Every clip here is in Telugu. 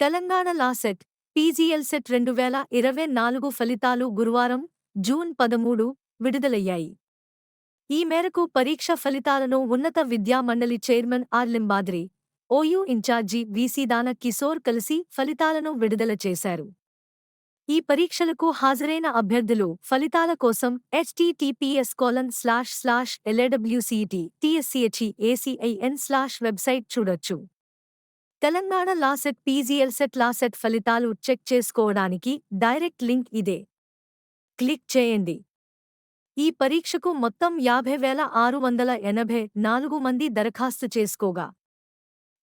తెలంగాణ లాసెట్ పీజీఎల్ సెట్ రెండు వేల ఇరవై నాలుగు ఫలితాలు గురువారం జూన్ పదమూడు విడుదలయ్యాయి. ఈ మేరకు పరీక్ష ఫలితాలను ఉన్నత విద్యా మండలి chairman R Limbadri OU in charge వీసీదాన Kishore కలిసి ఫలితాలను విడుదల చేశారు. ఈ పరీక్షలకు హాజరైన అభ్యర్థులు ఫలితాల కోసం HTTPS colon slash slash LAWCET TSCHE ACIN slash website చూడొచ్చు. Telangana LAWCET PGL CET LAWCET ఫలితాలు చెక్ చేసుకోవడానికి డైరెక్ట్ లింక్ ఇదే. క్లిక్ చేయండి. ఈ పరీక్షకు మొత్తం యాభై వేల ఆరు వందల ఎనభై నాలుగు మంది దరఖాస్తు చేసుకోగా.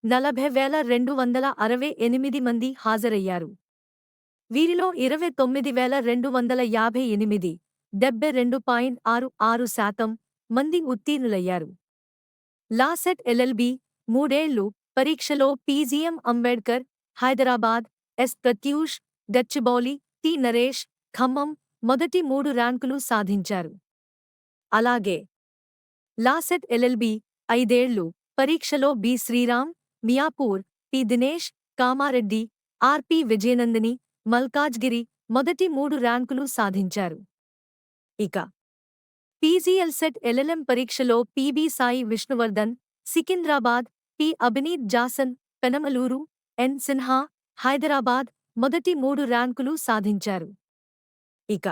నలభై వేల రెండు వందల అరవై ఎనిమిది మంది హాజరయ్యారు. వీరిలో ఇరవై తొమ్మిది వేల రెండు వందల యాభై ఎనిమిది డెబ్బై రెండు పాయింట్ ఆరు ఆరు శాతం మంది ఉత్తీర్ణులయ్యారు. లాసెట్ ఎల్ఎల్బి మూడేళ్ళు పరీక్షలో PGM Ambedkar Hyderabad S Pratyush Gachibowli T Naresh Khammam మొదటి మూడు ర్యాంకులు సాధించారు. అలాగే లాసెట్ ఎల్ఎల్బి ఐదేళ్ళు పరీక్షలో B Sriram Miyapur P Dinesh Kamareddy RP Vijayanandini Malkajgiri మొదటి మూడు ర్యాంకులు సాధించారు. ఇక పీజీఎల్సెట్ ఎల్ఎల్ఎం పరీక్షలో PB Sai Vishnuvardhan Secunderabad P. Abhineet Jason Penamaluru N. Sinha Hyderabad మొదటి మూడు ర్యాంకులు సాధించారు. ఇక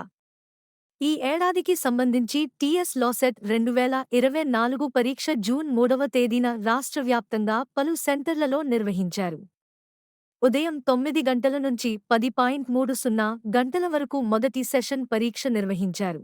ఈ ఏడాదికి సంబంధించి టీఎస్ లాసెట్ రెండు వేల ఇరవై నాలుగు పరీక్ష జూన్ మూడవ తేదీన రాష్ట్ర వ్యాప్తంగా పలు సెంటర్లలో నిర్వహించారు. ఉదయం తొమ్మిది గంటల నుంచి పది పాయింట్ మూడు సున్నా గంటల వరకు మొదటి సెషన్ పరీక్ష నిర్వహించారు.